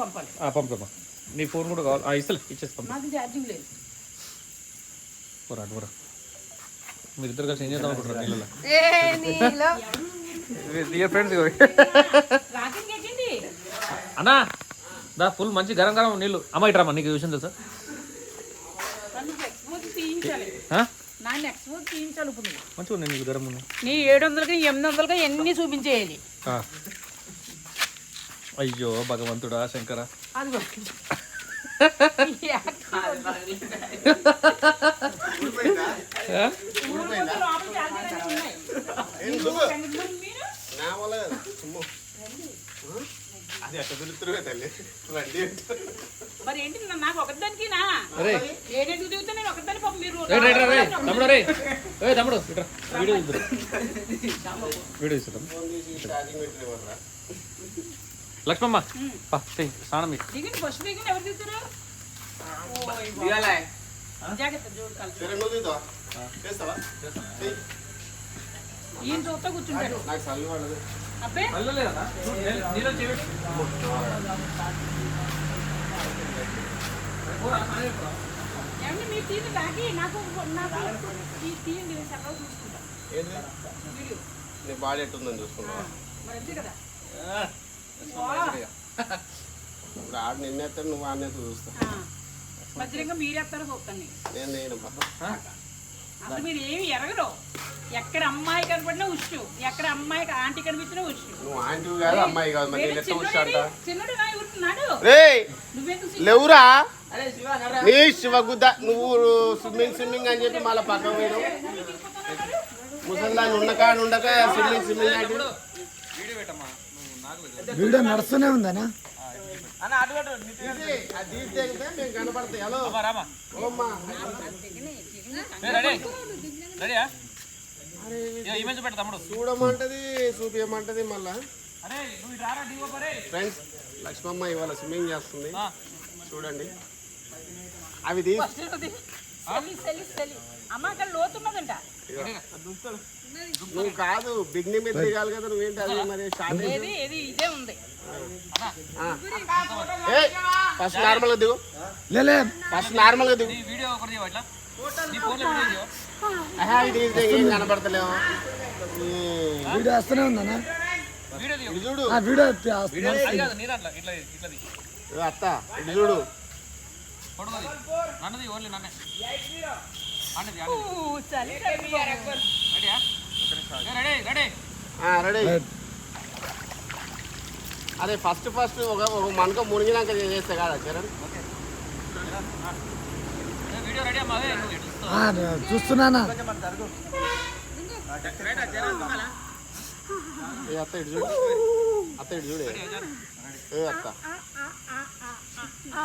పంపాలి. పంపమ్మా నీ ఫోన్ కూడా కావాలి. ఆ, ఇస్తలే ఇచ్చేసి పంప. నాకు ఛార్జింగ్ లేదు. పోరా అటు పోరా. మీరిద్దరు కలిసి ఏం చేద్దాం అనుకుంటారు నీళ్ళలో? ఏ నీలో డియర్ ఫ్రెండ్స్ అన్నా దా ఫుల్ మంచి గరం గరం నీళ్ళు. అమ్మ ఇట్రామా నీకు విషయం తెలుసా. మంచిగా ఉన్నాయి నీకు గరం ఉన్నాయి నీ ఏడు వందలకి ఎనిమిది వందలకి ఎన్ని చూపించేయాలి? ఆ. అయ్యో భగవంతుడా శంకర. అది తల్లి. రండి మరి ఏంటి నా- నాకు ఒకదానికి నా? అరే. నేనెందుకు దిగుతా నేను ఒకదాని పాపం మీరు రే రే రే రే తమ్ముడు రే. ఏ తమ్ముడు. ఇట్రా వీడియో ఇద్దరు వీడియో ఇస్తాం ఛార్జింగ్ పెట్టినవర్రా లక్ష్మమ్మ పా చెయ్యి, స్నానం చేయి. దిగండి ఫస్ట్ దిగండి ఎవరు దిగుతారు? జాగ్రత్త జోడు కాలు సరే నువ్వు తీద్దావా చేస్తావా? చెయ్యి. ఈయన చూస్తా కూర్చుంటాడు. నాకు చల్లి పడదు. అబ్బే. నీళ్ళు చెయ్యి పెట్టు. ఏమండి మీరు తీసి తాకి నాకు నాకు తీ- తీయండి నేను చక్కగా చూసుకుంటా. ఏంటి వీడియో. నీ బాడీ ఎట్టుందని మరి అంతే కదా. ఇప్పుడు ఆడు నిన్నేస్తాడు నువ్వు ఆడినేత చూస్తా భద్రంగా మీరేస్తారో చూస్తాను నేను నేను అసలు మీరు ఏమి ఎరగరు ఎక్కడ అమ్మాయి కనపడినా ఉచ్చు ఎక్కడ అమ్మాయికి ఆంటీ కనిపించినా ఉచ్చు నువ్వు ఆంటీ కాదు అమ్మాయి కాదు మరి నేను ఎట్లా అంట చిన్నడు నా ఊరుతున్నాడు రే లేవురా? నీ శివగుద్ద నువ్వు స్విమ్మింగ్ స్విమ్మింగ్ అని చెప్పి మళ్ళీ పక్కన పోయినావు. ముసల్దాన్ని ఉండక ఉండక స్విమ్మింగ్ స్విమ్మింగ్ అంటే ఇమేజ్ పెట్ట తమ్ముడు. చూడమంటది చూపించమంటది మళ్ళా. ఫ్రెండ్స్ లక్ష్మమ్మ ఇవాళ స్విమ్మింగ్ చేస్తుంది. చూడండి. అవి అమ్మ అక్కడ లోతున్నదంట నువ్వు కాదు బిగ్ని మీద దిగాలి కదా నువ్వేంటి అది మరి షార్ట్ ఏది ఏది ఇదే ఉంది. ఫస్ట్ నార్మల్గా దిగు. లేలే ఫస్ట్ నార్మల్గా దిగు. వీడియో ఒకటి అట్లా. కనపడతలేవు. ఈ, వీడియో వస్తూనే ఉందనా వీడియో తీయవు ఇటు చూడు. ఆ వీడియో వస్తున్నా. అది కాదు నీ దాంట్లో ఇట్లా ఇట్లా తీ ఇదిగో అత్త చూడు. నన్నది ఓన్లీ నన్నే. రెడీ అదే ఫస్ట్ ఫస్ట్ ఒక ఒక మనకు మునిగినాక చేస్తే కాదా చరణ్? వీడియో రెడీ అమ్మా అదే నువ్వు ఎటు చూస్తావు? ఆ, నేను చూస్తున్నానా? ఏ అత్త ఇటు చూడు. అత్త ఇటు చూడే. ఏ అత్త. ఆ.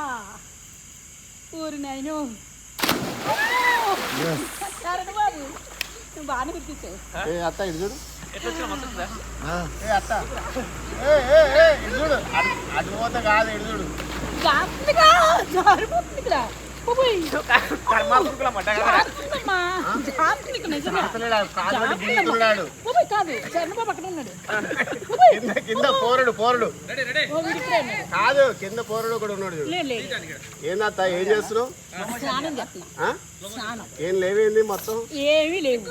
ఊరి నాయను. బాగానే గుర్తించావు ఏ అత్త ఇటు చూడు. ఎట్లా వచ్చినా మస్తు ఉందా? ఆ, ఏ అత్త. ఏ ఏ ఏ ఇటు చూడు. అటు పోతే కాదు ఇటు చూడు. జారిపోతుంది ఇక్కడ కాదు పోరుడు పోరుడు. కాదు కింద పోరుడు కూడా ఉన్నాడు ఏందత్త ఏం చేస్తున్నావు? ఏం లేవేంది మొత్తం? ఏమీ లేవు.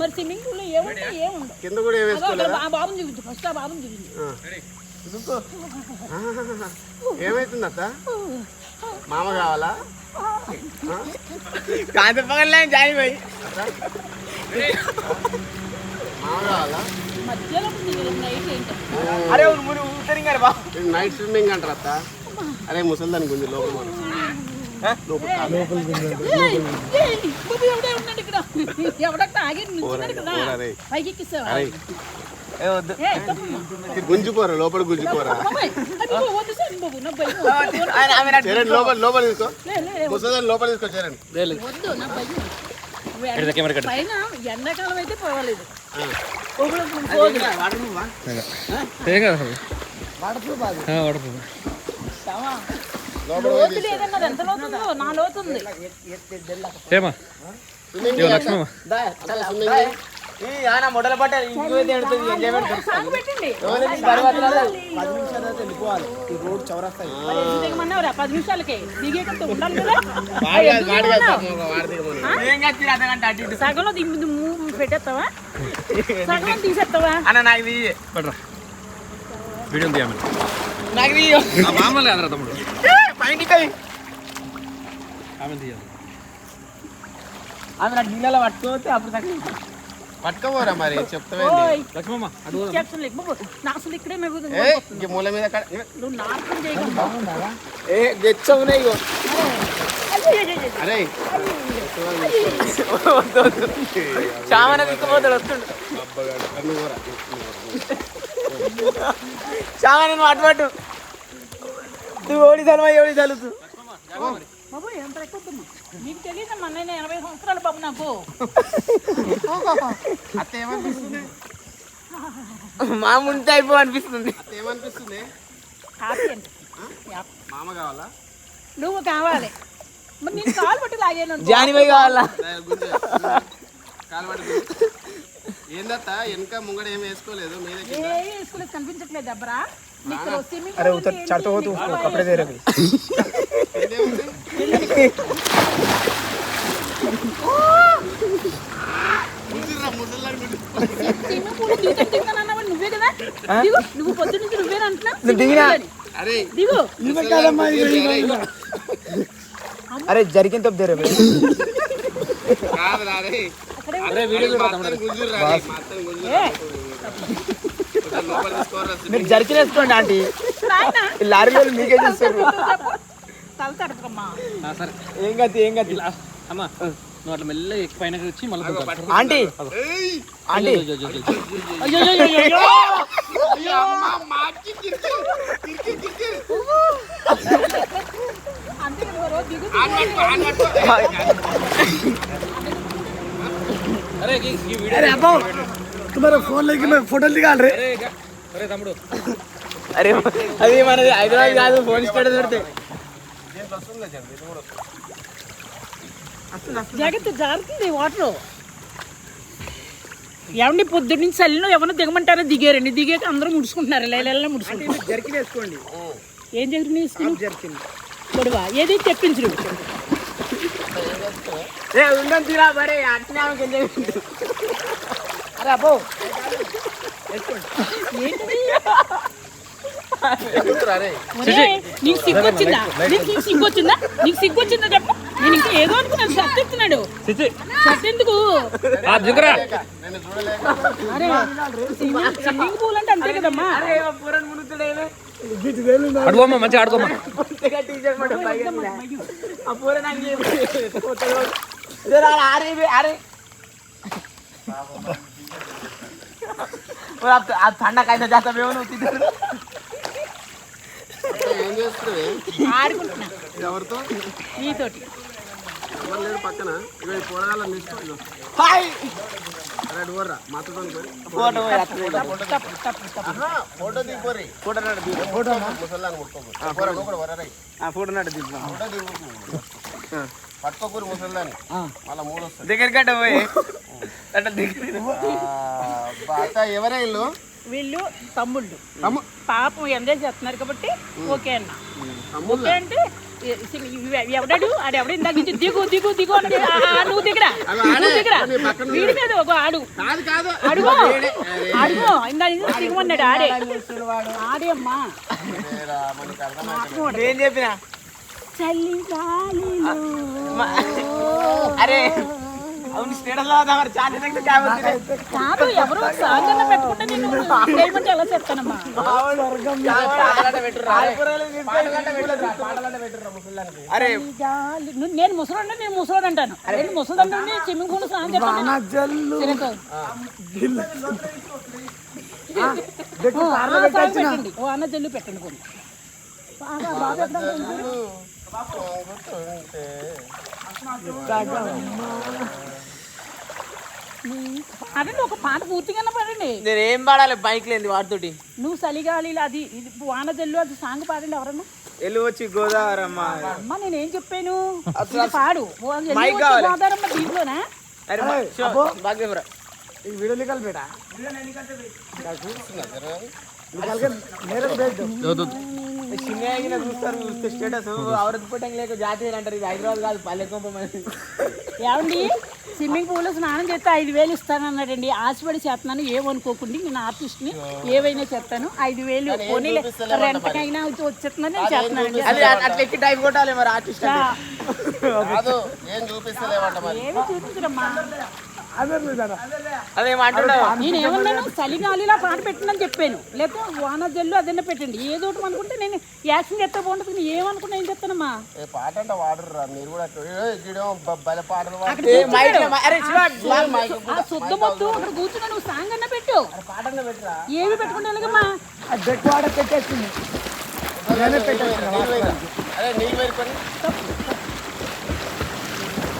మరి స్విమ్మింగ్ పూల్ ఏముంటాయి ఏముండవు. కింద కూడా ఏం వేసుకోలేదా? బాబుని చూపించు. ఫస్ట్ ఆ బాబుని చూపించు. ఏమైతుంది అత్త మామ కావాలా? మామ కావాలా? మధ్యలో ఉంది నైట్ ఏంటో ఇది నైట్ స్విమ్మింగ్ అంటారు అత్త. అరే ముసలిదాని గుంజి లోపల మనం. లోపల కాదు. ఏయ్, ఏయ్, బాబు ఎవడే ఉన్నాడు ఇక్కడ ఎవడక్కడ ఆగి నుంచున్నాడు ఇక్కడ పోరా రే. పైకి ఎక్కిస్తావా అరే ఏయ్, తప్పమ్మా. గుంజిపోరా లోపల. చరణ్ లోపల లోపల తీసుకో లోపల తీసుకో చరణ్ ఎండాకాలం అయితే పర్వాలేదు ఏమా లక్ష్మమ్మ అత్త స్విమ్మింగ్ మొదల పట్ట వెళ్ళిపోవాలి ఈ రోడ్ దిగమన్నావురా? పది నిమిషాలకి. దిగేకంత ఉండాలి సగంలో నువ్వు పెట్టేస్తావా? సగంలో తీసేస్తావా? అన్న నాకు తీ పడరా వీడియో తీయమని నాకు మామూలు తమ్ముడు. ఆమె తీయాలి. ఆమె నాకు నీళ్ళలో అప్పుడు తగ్గ పట్టుకోపోరా మరి చెప్తావేంటి మూల మీద ఏ అరే చామన వస్తుండు. చామన నువ్వు అటు పట్టు. నువ్వు ఓడి చలవా ఓడి చలుతు బాబు ఎంత ఎక్కువ? నీకు తెలియదమ్మా నేను ఎనభై సంవత్సరాలు బాబు నాకు. అత్త ఏమనిపిస్తుంది? మా ముందు అయిపో అనిపిస్తుంది ఏమనిపిస్తుంది. మామ కావాలా? నువ్వు కావాలి. మరి నేను కాలు పట్టి లాగాను. జానివై కావాలా. కాలు పట్టుకో ఏందత్త? వెనక ముంగడ ఏం వేసుకోలేదు? ఏ వేసుకోలేదు కనిపించట్లేదు స్విమ్మింగ్ అరే ఉత్తర? చడత పోతూ కపడే దేరే నువ్వే కదా? నువ్వు నుంచి నువ్వే అంటున్నా? అరే దిగు. అరే జరిగిన తప్పు మీరు జరికిన వేసుకోండి ఆంటీ. లారీలో మీకే చూస్తారు. సరే ఏం గతి ఏం గతి ఇలా అమ్మ నువ్వు అట్లా మెల్లగా ఎక్కి పైన వచ్చి మళ్ళీ దిగుతావు. ఆంటీ ఏయ్! ఆంటీ జో, జో, జో, జో. అయ్యో అయ్యో, అయ్యో, అయ్యో. అయ్యో, అమ్మ, మాకి కిరికి, కిరికి, కిరికి. అంతే కదా మరో దిగు ఆన్ పట్టుకో, ఆన్ పట్టుకో. అరే ఈ ఈ వీడియో అరే అబ్బో तुम्हारे फोन लेके मैं फोटो निकाल रहे అరే ఇక. అరే తమ్ముడు అరే అది మనది హైదరాబాద్ కాదు ఫోన్ స్టేటస్ పెడితే జాగ్రత్త జారుతుంది వాటర్ ఏమండి పొద్దున్న నుంచి చల్లిన ఎవరినో దిగమంటారో? దిగారండి. దిగాక అందరూ ముడుచుకుంటున్నారు. లైలెల్లా ముడుచుకుంటున్నారు. జరికిన వేసుకోండి. ఏం జరిగింది స్కూల్ జరికింది. గొడవ ఏది తెప్పించరు? ఏ ఉండం తీరా మరే అరే అబ్బో. ఒరేయ్, నీకు సిగ్గు వచ్చిందా నీకు నీకు సిగ్గు వచ్చిందా నీకు సిగ్గు వచ్చిందా చెప్పు నేను ఇంకా ఏదో అనుకున్నాను షర్ట్ షర్ట్ ఎందుకు స్విమ్మింగ్ పూల్ అంటే అంతే కదమ్మా ఆడుకోమ్మా ఆ మేము ఆడుకుంటున్నా. ఎవరితో? నీతోటి. ఎవరు లేరు పక్కన? ఇక ఈ హాయ్. పోర్రా ఫోటో ఫోటో దిగిపోరి ఫోటో నాడు దిగు. ఫోటో నాడు దిగు. ఫోటో దిగు పట్టుకోకూరి ముసల్లాని. మళ్ళా మూడు వస్తుంది దగ్గర గట్ట పోయి అట్లా దగ్గర అత్త ఎవరే ఇల్లు వీళ్ళు తమ్ముళ్ళు. తమ్ము పాపం ఎంజాయ్ చేస్తున్నారు కాబట్టి ఓకే అన్న. ఓకే అంటే ఎవడాడు? ఆడు ఎవడ ఇందాక నుంచి దిగు దిగు దిగు అని నువ్వు దిగరా. నువ్వు ఆడే. దిగరా. వీడి మీద ఒక ఆడు. కాదు కాదు. అడుగు. అడుగు. ఇందా ఇందా దిగమన్నాడు ఆడే. ఆడే అమ్మా వేరా, మనకి అర్థమైతే ఏం చెప్పినా? చలి గాలిలో అరే. ఎవరు పెట్టుకుంటే నేను ముసలి ఎలా చెప్తానమ్మా? నేను ముసలోడు నేను అంటాను నేను ముసలోడు స్విమ్మింగ్ పూల్ స్నానం చెప్పండి ఓ అన్న జల్లు పెట్టండి కొన్ని బాగా బాగా అదే ఒక పాట పూర్తిగా పాడండి. నేను ఏం పాడాలి? బైక్ లేని వాటితోటి నువ్వు చలిగాలి అది ఇది వాన జల్లు అది సాంగ్ పాడండి ఎవరన్నా? ఎల్లు వచ్చి గోదావరి అమ్మ. అమ్మ నేనేం చెప్పాను? ఇది పాడు. గోదావరమ్మ దీంట్లోనా? అరే భాగ్యపురా ఈ వీడియో నికాల్ చిన్న చూస్తారు చూస్తే స్టేటస్ అవరత్పటం లేక జాతీయ అంటారు ఇది హైదరాబాద్ కాదు పల్లె ఏమండి? స్విమ్మింగ్ పూల్లో స్నానం చేస్తే ఐదు వేలు ఇస్తాను అన్నాడండి ఆశపడి చేస్తున్నాను ఏమనుకోకుండా నేను ఆర్టిస్ట్ని ఏవైనా చెప్తాను ఐదు వేలు. పోనీ. రెంటకైనా వచ్చేస్తున్నాను నేను చేస్తున్నాను. అట్లా ఎక్కి టైం కొట్టాలి మరి ఆర్టిస్ట్ ఏమి చూపించలేమంట నేను చలి చలిగాలిలా పాట పెట్టిందని చెప్పాను. లేకపోతే వాన జల్లు అదన్నా పెట్టండి. ఏదో ఒకటి అనుకుంటే నేను యాక్షన్ చేస్తా బాగుంటుంది. ఏమనుకున్నా ఏం చెప్తానమ్మా పాట అంటే వాడరు మీరు కూడా శుద్ధ మొత్తం అక్కడ కూర్చున్నా నువ్వు సాంగ్ అన్న పెట్టు ఏమి పెట్టుకుంటానుగమ్మా పాట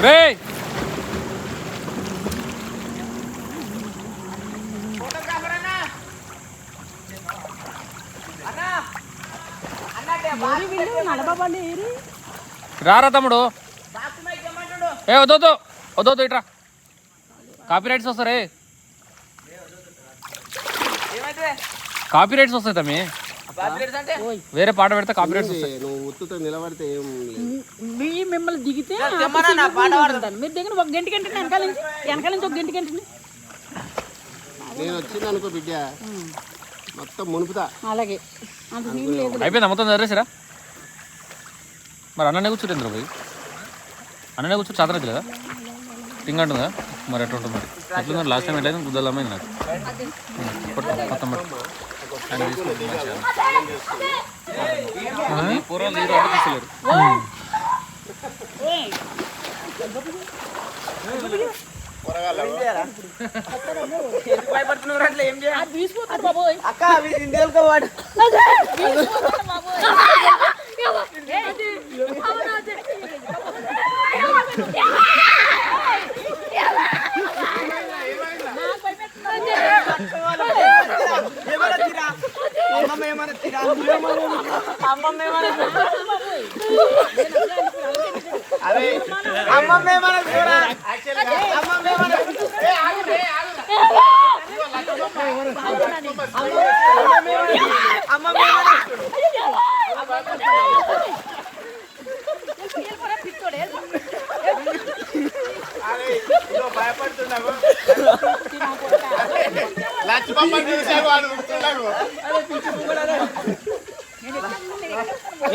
రే రారా తమ్ముడు. ఏ వద్దొద్దు వద్దొద్దు ఇట్రా. కాపీ రైట్స్ వస్తారే? ఏమైతే కాపీ రైట్స్ వస్తాయి తమ్మి. వేరే పాట పెడితే కాపీ రైట్స్ వస్తాయి. నువ్వు ఉత్తుతో నిలబడితే మీ మిమ్మల్ని దిగితే. మీరు దిగిన ఒక గంట గంట వెనకాల నుంచి వెనకాల నుంచి ఒక గంట గంటని నేను వచ్చింది అనుకో బిడ్డ. మొత్తం మునుపుతా. అలాగే. అయిపోయిందా? మొత్తం చదివేసిరా మరి అన్ననే కూర్చుంటారు పోయి? అన్ననే కూర్చొని చదరదు కదా? టింగ్ అంటుందా? మరి ఎట్లా ఉంటుంది మరి? ఎట్లుందో లాస్ట్ టైం ఎట్లయితే గుద్దలమైంది నాకు. మొత్తం పూర్వం తీసుకోలేరు అక్క అవి. ఇండియాలో వాడు తీసుకుపోతారు బాబోయ్. ఏమన్నా తీరా? అమ్మమ్మ ఏమన్నా తీరా అమ్మమ్మ ఏమన్నా అరే అమ్మమ్మ ఏమన్నా చూడా అమ్మమ్మ ఏమన్నా అమ్మమ్మ ఏమన్నా లక్ష్మమ్మ చూసాడు వాడు ఉరుకుతున్నాడు.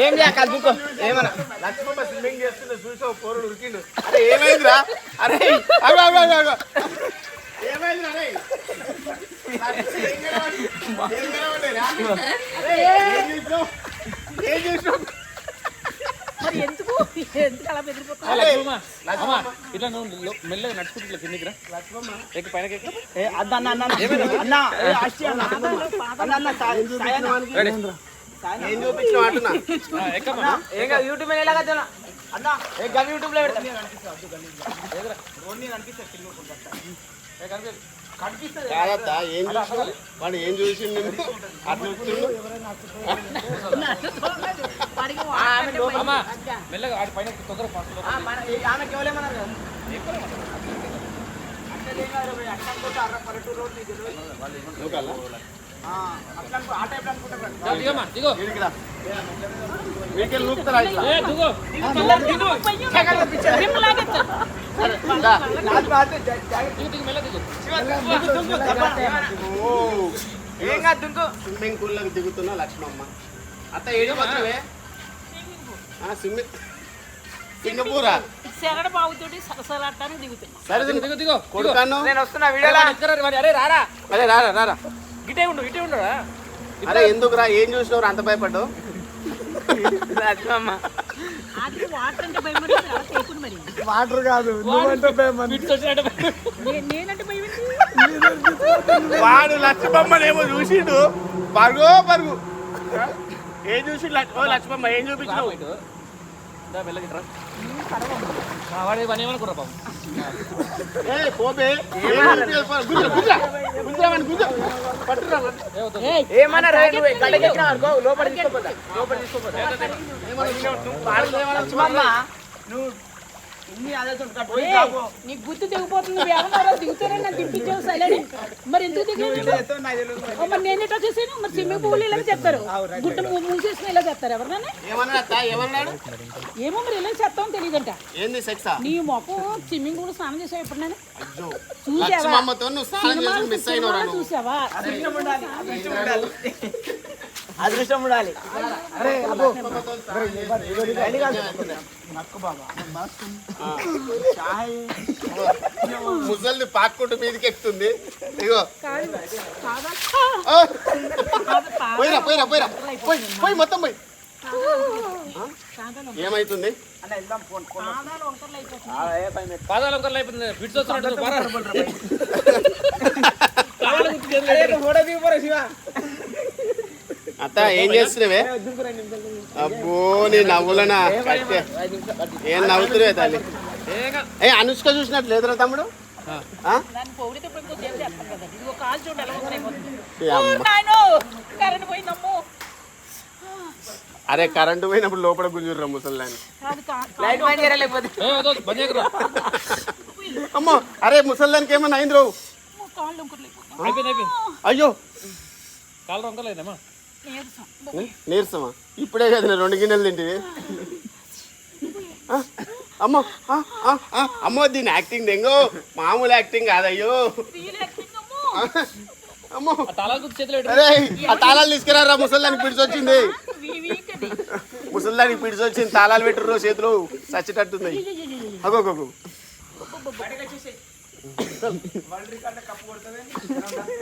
ఏం చేయక దుక్కో ఏమన్నా లక్ష్మమ్మ స్విమ్మింగ్ చేస్తుంటే చూసావు పోరుడు ఉరికిండు అరే ఏమైందిరా అరే అగో అగో అగో ఏమైందిరా అరే ఏం చేసినావు? మరి ఎందుకు ఎందుకు అలా ఇట్లా నువ్వు మెల్లగా నడుచుకుంటూ ఇట్లా కిందికి రా ఎక్కి పైనకి ఎక్కు. అన్న అన్న అన్న అన్న అన్న ఏం అంటున్నా ఎక్కమ్మా. ఏం కాదు యూట్యూబ్ మీద ఎలాగ అన్న అన్న ఏ గవి యూట్యూబ్లో కాదత్తా ఏం వాడు ఏం చూసిండు? నిన్ను? అట్లా మెల్లగా ఆడి పైన కదా? కాదు స్విమ్మింగ్ పూల్లోకి దిగుతున్నా లక్ష్మమ్మ అత్త ఏడు వచ్చావే స్విమ్మింగ్ సింగపూరా శరణ బాబుతోటి సరసలాడటానికి దిగుతున్నా సరే దిగు. దిగు కొడుకాను నేను వస్తున్నా అరే రారా. అరే రారా రారా. గిటే ఉండు ఇటే ఉండరా అరే ఎందుకు రా ఏం చూసినవు అంత భయపడ్డావు? లక్ష్మమ్మ అది వాటర్ కాదు నువ్వంటే భయం? వాడు లక్ష్మమ్మని ఏమో చూసిండు. పరుగు పరుగు. ఏం? చూసి ఓ లక్ష్మమ్మ ఏం చూపించినావు? వాడు పాపం ఏమన్నా అనుకో లోపల తీసుకోపోతా. లోపల తీసుకోపోతా. లక్ష్మమ్మ నువ్వు నీకు గుర్తు దిగిపోతుంది ఎవరో దిగుతారని నన్ను దింపించావు సైలెంట్. మరి ఎందుకు దిగలేదు మరి నేను ఎట్లా చేసాను? మరి స్విమ్మింగ్ పూల్ ఇలా చెప్తారు గుట్ట మూ- మూసేసుకుని ఇలా చెప్తారు ఎవరన్నా? ఏమో మరి ఇలా చెప్తామో తెలియదంట. నీ మొఖం స్విమ్మింగ్ పూల్ స్నానం చేసావు ఎప్పుడు నేను చూసావా? చూసావా? అదృష్టం ఉండాలి. ముసల్ది పాక్కుంటూ మీదకి ఎక్కుతుంది ఇగో. పోయిరా పోయిరా పోయిరా. పోయి పోయి మొత్తం పోయి. కాదాలు ఏమైతుంది. పాదాలు ఒకరు అయిపోతుంది. ఫిట్స్ వస్తున్నట్టు బారా అరే, ఒక ఫోటో దిగిపోరా శివ అత్త ఏం చేస్తున్నావే. అబ్బో నీ నవ్వులనా. ఏం నవ్వుతున్నావే తల్లి? ఏ అనుష్క చూసినట్లు లేదురా తమ్ముడు? అరే కరెంటు పోయినప్పుడు లోపల గుంజుర్రా చేయకురా. అమ్మో అరే ముసల్లానికి ఏమన్నా అయింది రావు. అయ్యో. కాలు వంకలేదమ్మా నీరసం నీరసమా? ఇప్పుడే కదా నేను రెండు గిన్నెలు తింటివి. అమ్మో అమ్మో దీని యాక్టింగ్ దెంగో? మామూలు యాక్టింగ్ కాదయ్యో. రియల్ యాక్టింగ్ అమ్మో. ఆ తాళాలు. అరే ఆ తీసుకురారా? ముసల్దానికి పిడిచి వచ్చింది వీ- వీక్ అది ముసల్దానికి పిడిచి వచ్చింది తాళాలు పెట్టుర్రో చేతులు. చచ్చేటట్టుంది అగో అగో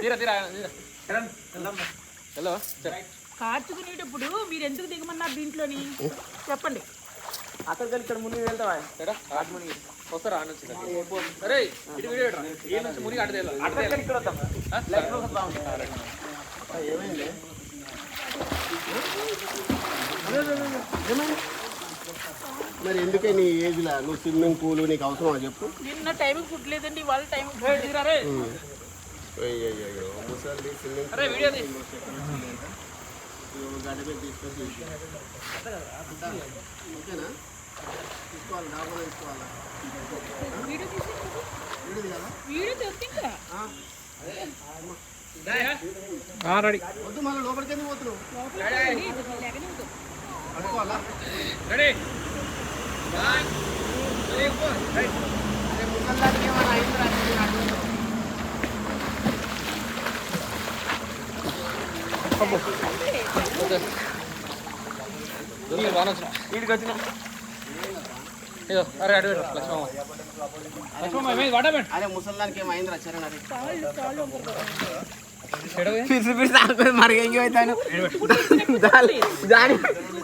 తీరా తీరా తీరా. హలో. కార్చుకునేటప్పుడు మీరు ఎందుకు దిగమన్నారు దీంట్లోని? చెప్పండి. అక్కడికి ఇక్కడ ముందు వెళ్తావా? ఎడా ఆట మునిగి. వస్తారా ఆడ నుంచి అరే ఇటు వీడియో ఈ నుంచి మునిగి అటు అటు ఇక్కడ వద్దాం? మరి ఎందుకే నీ ఏజ్లా? నువ్వు స్విమ్మింగ్ పూల్ నీకు అవసరమా చెప్పు. నిన్న టైంకి పుట్టలేదండి వాళ్ళ టైం తీరా రే అయ్యయ్యో, ముసల్ది స్విమ్మింగ్ అరే వీడియో తీ. పూల్ గడ్డ మీద తీసుకొని ఓకేనా తీసుకోవాలి డాబా తీసుకోవాలా వీడియో తీసి వీడిది కదా వీడియో తెస్తా రెడీ వద్దు మళ్ళీ లోపలికి ఎందుకు పోతున్నావు అనుకోవాలా రెడీ అరే ముసల్దానికి ఏమైనా అయిందిరా అంటే నేను అడుగుతాను. దొరికి బాగా వచ్చిన వీడికి వచ్చిన ఇదో అరే అటు పెట్టు లక్ష్మమ్మ లక్ష్మమ్మ ఏమైంది వాడా పెట్టు అరే ముసల్దానికి ఏమైందిరా చరణ్ అరే ఎడవే పిలిచి పిలిచి ఆడుకొని మరి ఏం అవుతాను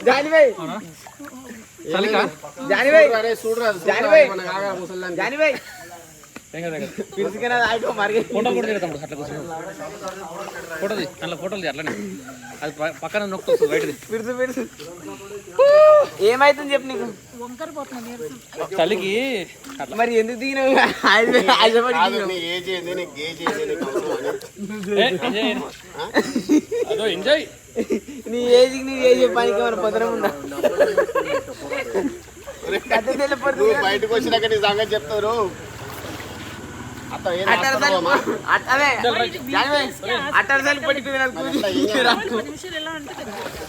జానిబాయ్ జానిబాయ్ జానిబాయ్. జానిబాయ్ ఫోటో కూడా తీరా తమ్ముడు అట్లా ఫోటోలు అట్లనే. అది పక్కన నొక్కు వస్తుంది బయటది. ఏమైతుంది చెప్పు నీకు? చలికి అట్లా. మరి ఎందుకు దిగినావు? ఎంజాయ్ చేయను. అదో ఎంజాయ్ నీ ఏజ్కి నీ ఏజ్ పనికి మన భద్రం ఉందా? బయటకు వచ్చినాక నీ సంగతి చెప్తారు అట్టరసాలు పట్టుకుని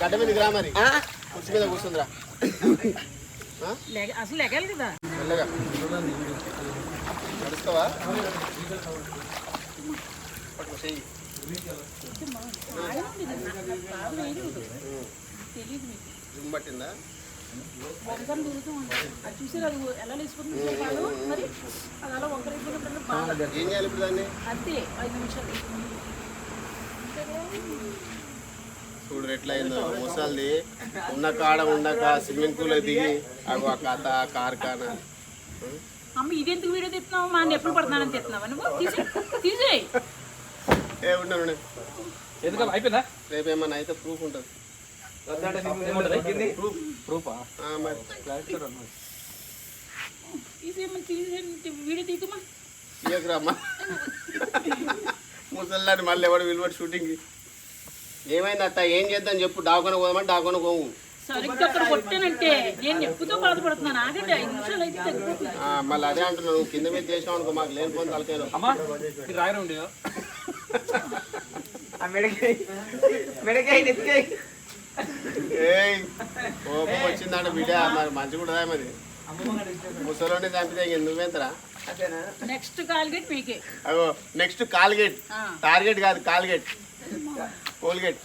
గడ్డ మీదకి రా మరి. ఆ? కుర్చీ మీద కూర్చుందిరా. అసలు లెగాలి కదా. నడుస్తావా? పట్టిందా? వంకర తిరుగుతూ ఉంటాయి అది చూసారు అది ఎలా లేచిపోతుంది పాలు మరి అది అలా వంకర అయిపోయినప్పుడు బాగా ఏం చేయాలి ఇప్పుడు దాన్ని? అంతే ఐదు నిమిషాలు. చూడు ఎట్లా అయిందో ముసల్ది. ఉన్న కాడ ఉండక స్విమ్మింగ్ పూల్ దిగి అగో ఆ కథ కార్ఖానా. అమ్మ ఇదెందుకు వీడియో తెస్తున్నావు? మా ఎప్పుడు పడుతున్నానని తెస్తున్నావా? నువ్వు తీసే తీసే ఏ ఉన్నాను ఉండు. ఎందుకు అయిపోయిందా? రేపు ఏమన్నా అయితే ప్రూఫ్ ఉంటుంది. ప్రూఫ్ మళ్ళీ ఎవడు విలువడు షూటింగ్ ఏమైంది అత్త ఏం చేద్దాం చెప్పు డాకొని పోదామని డాకొని పోము సరిగ్గా అక్కడ కొట్టానంటే నేను బాధపడుతున్నాను ఆగండి ఐదు నిమిషాలు అయితే తగ్గిపోతుంది ఆ, మళ్ళీ అదే అంటున్నావు కింద మీద చేసినావు అనుకో మాకు లేని పోని తలకాయలు అమ్మా మెడకాయ మెడకాయ నెత్తికాయ ఏయ్ కోపం వచ్చిందంటే బిడ్డ మరి మంచి కూడా మరి? ముసలోని చంపితే ఇంక నువ్వెంతరా? నెక్స్ట్ కాల్గేట్ మీకే. అగో నెక్స్ట్ కాల్గేట్. టార్గెట్ కాదు కాల్గేట్ కోల్గేట్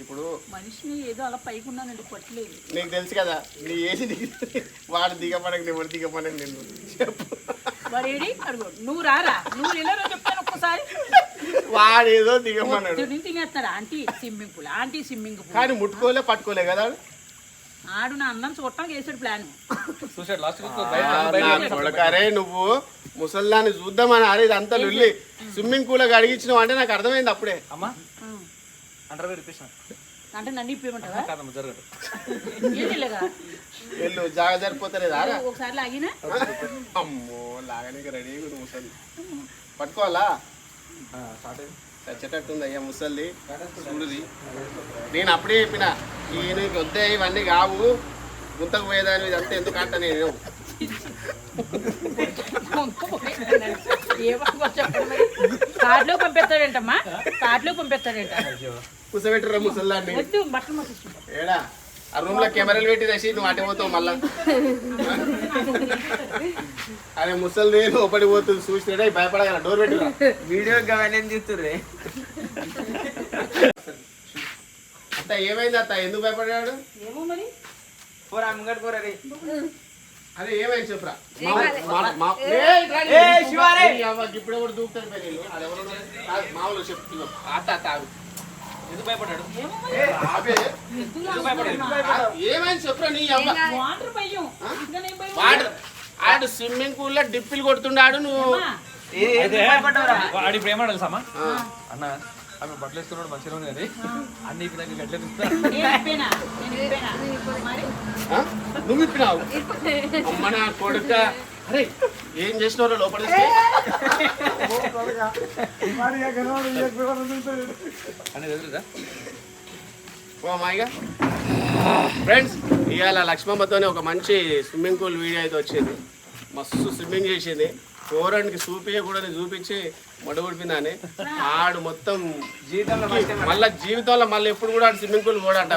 ఇప్పుడు మనిషిని ఏదో అలా పైకి ఉన్నానండి పట్టలేదు నీకు తెలుసు కదా నీ ఏసి వాడు దిగపడక నేను వాడు దిగపడక నేను. చెప్పు. అడుగు. నువ్వు రారా? నువ్వు ఇలా చెప్తాను ఒక్కసారి. వాడు ఏదో దిగమన్నాడు తిని తినేస్తాడు aunty swimming pool aunty swimming pool కానీ ముట్టుకోలే పట్టుకోలే కదా? ఆడు. నా అందం చూడటానికి వేసాడు ప్లాన్ చూసాడు లాస్ట్ కొడకరే నువ్వు ముసల్దాన్ని చూద్దామని అరే ఇదంతా లుల్లి. స్విమ్మింగ్ పూల్ అడిగించినావు అంటే నాకు అర్థమైంది అప్పుడే. అమ్మా అంటారు ఇప్పించిన అంటే నన్ను ఇప్పేయమంటావా? వెళ్ళు జాగ సరిపోతలేదా రా? ఒకసారి లాగినా? అమ్మో లాగనికి రెడీ ముసలి. పట్టుకోవాలా? చచ్చేటట్టుంది అయ్యా ముసల్ది. చూడుది నేను అప్పుడే చెప్పిన ఈ నీకు వద్దే ఇవన్నీ కావు. గుంతకు పోయేదాని ఇదంతా ఎందుకు అంట నేను? కార్డులో పంపిస్తాడంటమ్మా. కార్డులో పంపిస్తాడంట. కూసబెట్టరా ముసల్దాన్ని. ఏడా? ఆ రూమ్లో కెమెరాలు పెట్టి రసి నువ్వు అటే పోతావు మళ్ళా. అరే ముసలిది లోపడి పోతుంది చూసినాడే భయపడగల డోర్ పెట్టి వీడియో గమనం చూస్తుర్రే? అత్త ఏమైంది అత్త? ఎందుకు భయపడ్డాడు? పోరా ముంగట్ పోరా రే. అదే ఏమైంది చెప్పురా? ఇప్పుడే కూడా దూకుతాడు మామూలు చెప్పు ఇగో. అత్త అత్త. ఎందుకు భయపడ్డాడు? ఏమైంది చెప్పురా నీ వాడు ఆడు స్విమ్మింగ్ పూల్లో డిప్పిలు కొడుతున్నాడు నువ్వు. అమ్మా, వాడి ప్రేమ తెలుసామా అన్న ఆమె బట్టలు వేసుకున్నాడు మంచిగా ఉంది అది. అన్ని ఇప్పుడు నాకు గట్లే? నువ్వు ఇప్పినావు అమ్మ నా కొడుక. అరే ఏం చేసినారో లోపల అనేది ఎదురుదా ఫ్రెండ్స్ ఇవాళ లక్ష్మమ్మతోనే ఒక మంచి స్విమ్మింగ్ పూల్ వీడియో అయితే వచ్చింది. మస్తు స్విమ్మింగ్ చేసింది. ఫోరన్కి చూపించ కూడా చూపించి మొడగొడిపిందని ఆడు మొత్తం జీవితంలో మళ్ళీ జీవితంలో మళ్ళీ ఎప్పుడు కూడా స్విమ్మింగ్ పూల్ కూడా అంట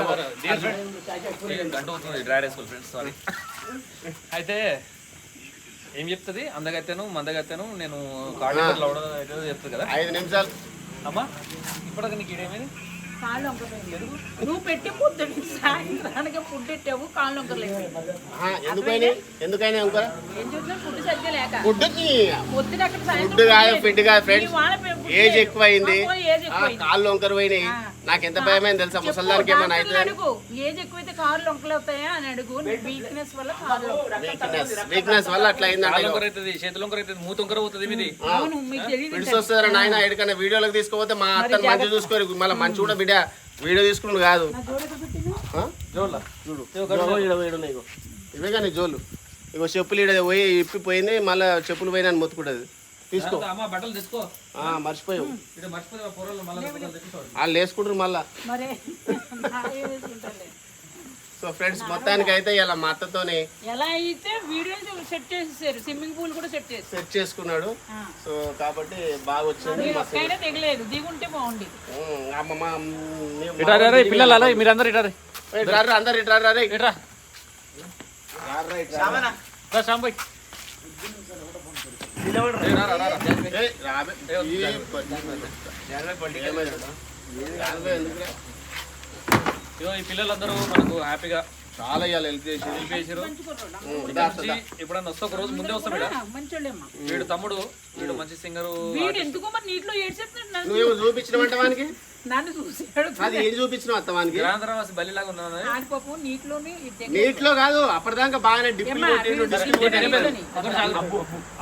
గంట అవుతుంది డ్రైడ్ వేసుకోవాలి ఫ్రెండ్స్ సారీ అయితే ఏం చెప్తుంది? అందగత్తెను మందగత్తెను నేను ఏదో చెప్తుంది కదా. ఐదు నిమిషాలు. అమ్మా ఇప్పటికి నీకు ఇదేమైంది కాళ్ళు వంకరలేదు. నువ్వు పెట్టి పొద్దున్న సాయంత్రానికి ఫుడ్ పెట్టావు కాళ్ళు వంకరలేదు. ఆ, ఎందుకని? ఎందుకని ఇంకా ఏం చూసినా ఫుడ్ సరిగ్గా లేక. ఫుడ్కి పొద్దున అక్కడ ఫుడ్ కాదు ఫిడ్ కాదు ఫ్రెండ్స్ ఏజ్. ఎక్కువైంది. కాళ్ళు వంకర పోయినాయి. నాకు ఎంత భయమైంది తెలుసా? ముసల్దానికి ఏమైనా అయితే. అడుగు ఏజ్ ఎక్కువైతే కాళ్ళు వంకలు అవుతాయా అని అడుగు. వీక్నెస్ వల్ల కాళ్ళు వీక్నెస్ వీక్నెస్ వల్ల అట్లా అయిందంట చేతులు వంకర అవుతుంది మూత వంకర అవుతుంది మీది. అవును మీకు తెలియదు వస్తుందా నాయన? ఎక్కడికైనా వీడియోలకు తీసుకుపోతే మా అత్తని మంచి చూసుకోరు. మళ్ళీ మంచి కూడా బిడ్డ వీడియో తీసుకున్నాడు కాదు. చూడు. ఇవే కానీ జోలు ఇగో చెప్పులు ఈడ పోయి ఇప్పిపోయింది మళ్ళీ చెప్పులు పోయినా మొత్తుకుంటుంది. తీసుకో. అమ్మ బట్టలు ఆ, మర్చిపోయావు. వాళ్ళు వేసుకుంటారు మళ్ళా. సో ఫ్రెండ్స్ మొత్తానికి అయితే ఇలా మా అత్తతోని ఎలా అయితే వీడియో సెట్ చేసేసారు. స్విమ్మింగ్ పూల్ కూడా సెట్ చేస్తారు సెట్ చేసుకున్నాడు. సో కాబట్టి బాగా వచ్చింది తెగలేదు దిగుంటే బాగుంది ఇటారే రే పిల్లలు అలా మీరందరూ ఇటారే రారా, అందరు ఇటు రారా, రేయ్. ఇట్రా రారా, ఇటు రారా. సామానా రా శాంబాయ్ రాబే. ఇగో ఈ పిల్లలందరూ మనకు హ్యాపీగా చాలా ఇవాళ హెల్ప్ చేసి హెల్ప్ చేసారు ఇదా, ఇదా. ఎప్పుడన్నా వస్తే ఒక రోజు ముందే వస్తాం ఇక్కడ వీడు తమ్ముడు వీడు మంచి సింగరు చూపించినవంట వానికి? నన్ను చూసాడు. అది ఏం ఉన్నాను నీటిలోని నీటిలో కాదు అప్పటిదాకా బాగానే.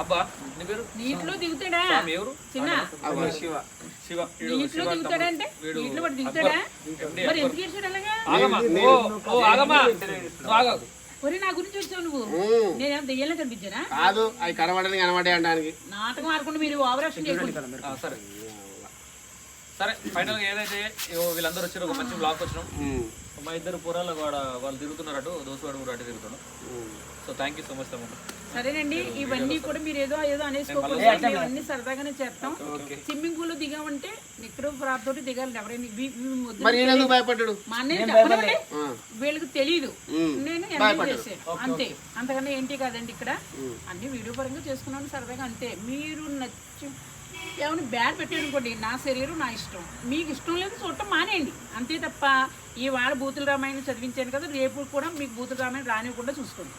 అబ్బా నీ పేరు? నీటిలో దిగుతాడా? ఎవరు? చిన్న. అవ్వ. శివ. ఒరే నా గురించి వచ్చావు నువ్వు. నేనేం దెయ్యాలని కనిపించానా? కాదు అవి కనబడని కనబడే అనడానికి. నాటకం ఆడకుండా మీరు ఓవరాక్షన్ చేయకూడదు. సరే. సరే ఫైనల్గా ఏదైతే వీళ్ళందరూ వచ్చారు ఒక మంచి బ్లాక్ వచ్చినాం. మా ఇద్దరు పొరాలు కూడా వాళ్ళు తిరుగుతున్నారు అటు దోసువాడు కూడా అటు తిరుగుతాను so thank you so much తమ్ముడు. సరేనండి ఇవన్నీ కూడా మీరు ఏదో ఏదో అనేసుకోకూడదు. అన్ని సరదాగానే చేస్తాం. స్విమ్మింగ్ పూల్ దిగామంటే నిక్కరు ప్రార్థన దిగాలి. ఎవరైనా భయపడ్డాడు? మా అన్నయ్య చెప్పనండి వీళ్ళకి తెలియదు నేను ఎంజాయ్ చేశాను అంతే. అంతకన్నా ఏంటి కాదండి ఇక్కడ? అన్ని వీడియో పరంగా చేసుకున్నాను సరదాగా అంతే. మీరు నచ్చి ఏమైనా బ్యాడ్ పెట్టారనుకోండి నా శరీరం నా ఇష్టం. మీకు ఇష్టం లేదు చూడటం మానేయండి. అంతే తప్ప ఈ వాడ బూతుల రామాయణం చదివించాను కదా రేపు కూడా మీకు బూతుల రామాయణం రానివ్వకుండా చూసుకోండి.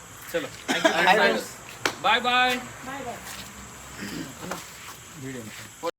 చలో థ్యాంక్